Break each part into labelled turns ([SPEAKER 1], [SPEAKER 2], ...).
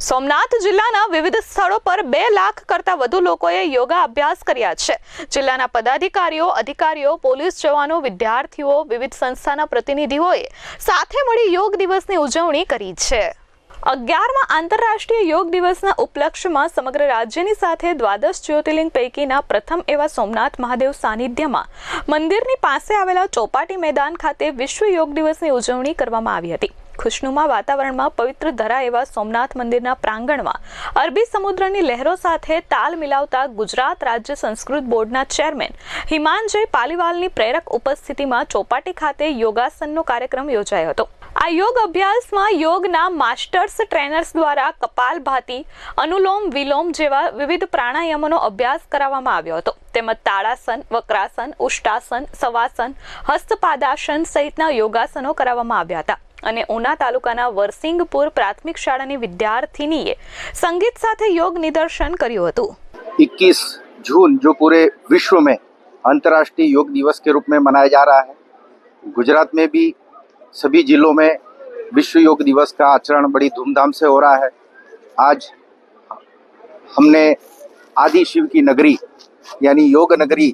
[SPEAKER 1] સોમનાથ જિલ્લાના વિવિધ સ્થળો પર બે લાખ કરતા વધુ લોકોએ યોગા અભ્યાસ કર્યા છે. જિલ્લાના પદાધિકારીઓ, અધિકારીઓ, પોલીસ જવાનો, વિદ્યાર્થીઓ, વિવિધ સંસ્થાના પ્રતિનિધિઓએ સાથે મળી યોગ દિવસની ઉજવણી કરી છે. અગિયારમાં આંતરરાષ્ટ્રીય યોગ દિવસના ઉપલક્ષ્યમાં સમગ્ર રાજ્યની સાથે દ્વાદશ જ્યોતિર્લિંગ પૈકીના પ્રથમ એવા સોમનાથ મહાદેવ સાનિધ્યમાં મંદિરની પાસે આવેલા ચોપાટી મેદાન ખાતે વિશ્વ યોગ દિવસની ઉજવણી કરવામાં આવી હતી. ખુશનુમા વાતાવરણમાં પવિત્ર ધરા એવા સોમનાથ મંદિરના પ્રાંગણમાં અરબી સમુદ્રની લહેરો સાથે તાલ મિલાવતા ગુજરાત રાજ્ય સંસ્કૃત બોર્ડના ચેરમેન હિમાંજય પાલીવાલની પ્રેરક ઉપસ્થિતિમાં ચોપાટી ખાતે યોગાસનનો કાર્યક્રમ યોજાયો હતો. આ યોગ અભ્યાસમાં યોગના માસ્ટર્સ ટ્રેનર્સ દ્વારા કપાલભાતી અનુલોમ વિલોમ જેવા વિવિધ પ્રાણાયામોનો અભ્યાસ કરાવવામાં આવ્યો હતો. તેમજ તાળાસન, વક્રાસન, ઉષ્ટાસન સવાસન હસ્તપાદાસન સહિતના યોગાસનો કરાવવામાં આવ્યા હતા. અને ઉના તાલુકાના વરસિંગપુર પ્રાથમિક શાળાની વિદ્યાર્થિનીએ સંગીત સાથે યોગ નિદર્શન કર્યું હતું
[SPEAKER 2] 21 जून जो पूरे विश्व में अंतर्राष्ट्रीय योग दिवस के रूप में मनाया जा रहा है गुजरात में भी सभी जिलों में विश्व योग दिवस का आचरण बड़ी धूमधाम से हो रहा है आज हमने आदि शिव की नगरी यानी योग नगरी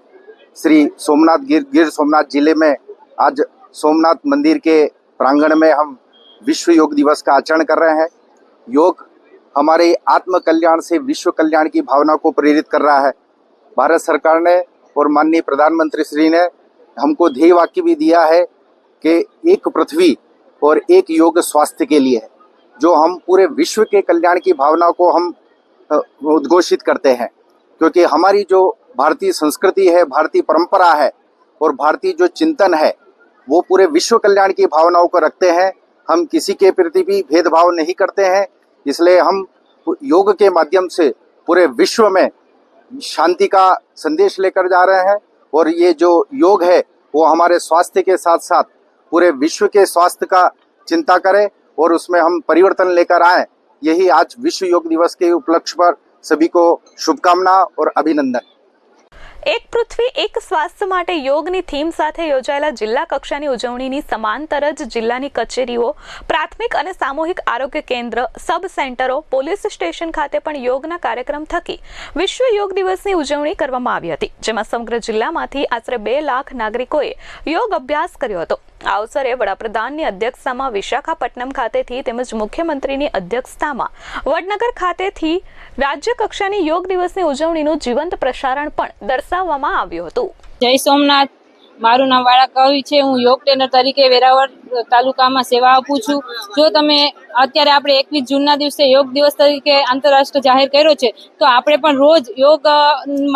[SPEAKER 2] श्री सोमनाथ गिर गिर सोमनाथ जिले में आज सोमनाथ मंदिर के प्रांगण में हम विश्व योग दिवस का आचरण कर रहे हैं। योग हमारे आत्म कल्याण से विश्व कल्याण की भावना को प्रेरित कर रहा है। भारत सरकार ने और माननीय प्रधानमंत्री श्री ने हमको ध्येय वाक्य भी दिया है कि एक पृथ्वी और एक योग स्वास्थ्य के लिए है, जो हम पूरे विश्व के कल्याण की भावना को हम उद्घोषित करते हैं। क्योंकि हमारी जो भारतीय संस्कृति है, भारतीय परंपरा है और भारतीय जो चिंतन है वो पूरे विश्व कल्याण की भावनाओं को रखते हैं। हम किसी के प्रति भी भेदभाव नहीं करते हैं। इसलिए हम योग के माध्यम से पूरे विश्व में शांति का संदेश लेकर जा रहे हैं और ये जो योग है, वो हमारे स्वास्थ्य के साथ साथ पूरे विश्व के स्वास्थ्य का चिंता करें और उसमें हम परिवर्तन लेकर आए। यही आज विश्व योग दिवस के उपलक्ष्य पर सभी को शुभकामना और अभिनंदन।
[SPEAKER 1] એક પૃથ્વી, એક સ્વાસ્થ્ય માટે યોગની થીમ સાથે યોજાયેલા જિલ્લા કક્ષાની ઉજવણીની સમાંતર જ જિલ્લાની કચેરીઓ, પ્રાથમિક અને સામૂહિક આરોગ્ય કેન્દ્ર, સબ સેન્ટરો, પોલીસ સ્ટેશન ખાતે પણ યોગના કાર્યક્રમ થકી વિશ્વ યોગ દિવસની ઉજવણી કરવામાં આવી હતી, જેમાં સમગ્ર જિલ્લામાંથી આશરે બે લાખ નાગરિકોએ યોગ અભ્યાસ કર્યો હતો. આ અવસરે વડાપ્રધાનની અધ્યક્ષતામાં વિશાખાપટ્ટનમ ખાતેથી તેમજ મુખ્યમંત્રીની અધ્યક્ષતામાં વડનગર ખાતેથી રાજ્ય કક્ષાની યોગ દિવસની ઉજવણીનું જીવંત પ્રસારણ પણ દર્શાવવામાં આવ્યું હતું.
[SPEAKER 3] જય સોમનાથ. મારું નામ વાળા કવિ છે. હું યોગ ટ્રેનર તરીકે વેરાવળ તાલુકામાં સેવા આપું છું. જો તમે અત્યારે આપણે એકવીસ જૂનના દિવસે યોગ દિવસ તરીકે આંતરરાષ્ટ્રીય જાહેર કર્યો છે, તો આપણે પણ રોજ યોગ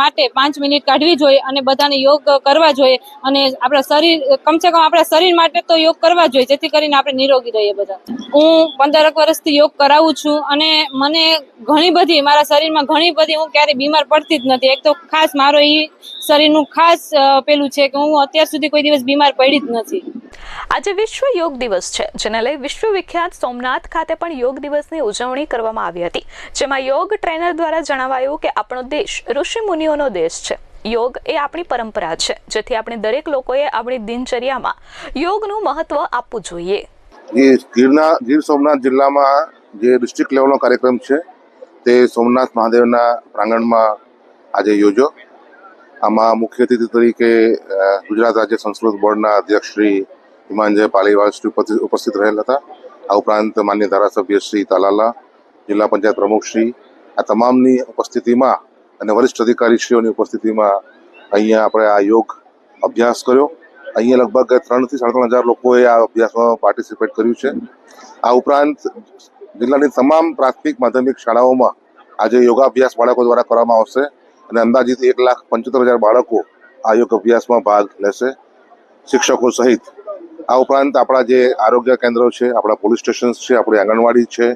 [SPEAKER 3] માટે પાંચ મિનિટ કાઢવી જોઈએ અને બધાને યોગ કરવા જોઈએ અને આપણા શરીર, કમસે કમ આપણા શરીર માટે તો યોગ કરવા જોઈએ, જેથી કરીને આપણે નિરોગી રહીએ બધા. હું પંદરક વર્ષથી યોગ કરાવું છું અને મને ઘણી બધી, મારા શરીરમાં ઘણી બધી હું ક્યારેય બીમાર પડતી જ નથી. એક તો ખાસ મારો એ શરીરનું ખાસ પેલું છે કે હું અત્યાર સુધી કોઈ દિવસ બીમાર પડી જ નથી.
[SPEAKER 1] આજે વિશ્વ યોગ દિવસ છે, જેને લઈ વિશ્વ વિખ્યાત સોમનાથ ખાતે પણ યોગ દિવસની ઉજવણી કરવામાં આવી હતી. જેમાં યોગ ટ્રેનર દ્વારા જણાવાયું કે આપણો દેશ ઋષિ મુનિઓનો દેશ છે. યોગ એ આપણી પરંપરા છે, જેથી આપણે દરેક લોકોએ આપણી દિનચર્યામાં યોગનું મહત્વ આપવું જોઈએ.
[SPEAKER 4] ગીરના, ગીર સોમનાથ જિલ્લામાં જે ડિસ્ટ્રિક્ટ લેવલનો કાર્યક્રમ છે, તે સોમનાથ મહાદેવના પ્રાંગણમાં આજે યોજો આમાં મુખ્ય અતિથિ તરીકે ગુજરાત રાજ્ય સંસ્કૃત બોર્ડના અધ્યક્ષ શ્રી હિમાંજય પાલીવાલ શ્રી ઉપસ્થિત રહેલ હતા. આ ઉપરાંત માન્ય ધારાસભ્ય શ્રી તાલાલા, જિલ્લા પંચાયત પ્રમુખ શ્રી, આ તમામની ઉપસ્થિતિમાં અને વરિષ્ઠ અધિકારીશ્રીઓની ઉપસ્થિતિમાં અહીંયા આપણે આ યોગ અભ્યાસ કર્યો. અહીંયા લગભગ ત્રણથી સાડા ત્રણ હજાર લોકોએ આ અભ્યાસમાં પાર્ટિસિપેટ કર્યું છે. આ ઉપરાંત જિલ્લાની તમામ પ્રાથમિક માધ્યમિક શાળાઓમાં આજે યોગાભ્યાસ બાળકો દ્વારા કરવામાં આવશે અને અંદાજિત એક લાખ પંચોતેર હજાર બાળકો આ યોગ અભ્યાસમાં ભાગ લેશે. શિક્ષકો સહિત આ ઉપરાંત આપણા જે આરોગ્ય કેન્દ્રો છે, આપણા પોલીસ સ્ટેશન છે, આપણી આંગણવાડી છે,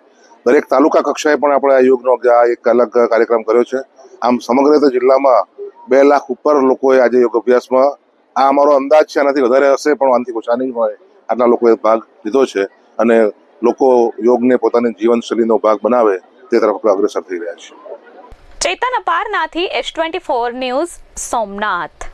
[SPEAKER 4] દરેક તાલુકા કક્ષાએ પણ આપણે આ યોગનો આ એક અલગ કાર્યક્રમ કર્યો છે. આમ સમગ્ર રીતે જિલ્લામાં બે લાખ ઉપર લોકોએ આજે યોગ અભ્યાસમાં, આ અમારો અંદાજ છે, આનાથી વધારે હશે, પણ આનાથી ઓછા નહીં હોય આટલા લોકોએ ભાગ લીધો છે અને લોકો યોગને પોતાની જીવનશૈલીનો ભાગ બનાવે તે તરફ આપણે અગ્રેસર થઈ રહ્યા છે
[SPEAKER 1] Chetan અપારનાથી S twenty four news, Somnath.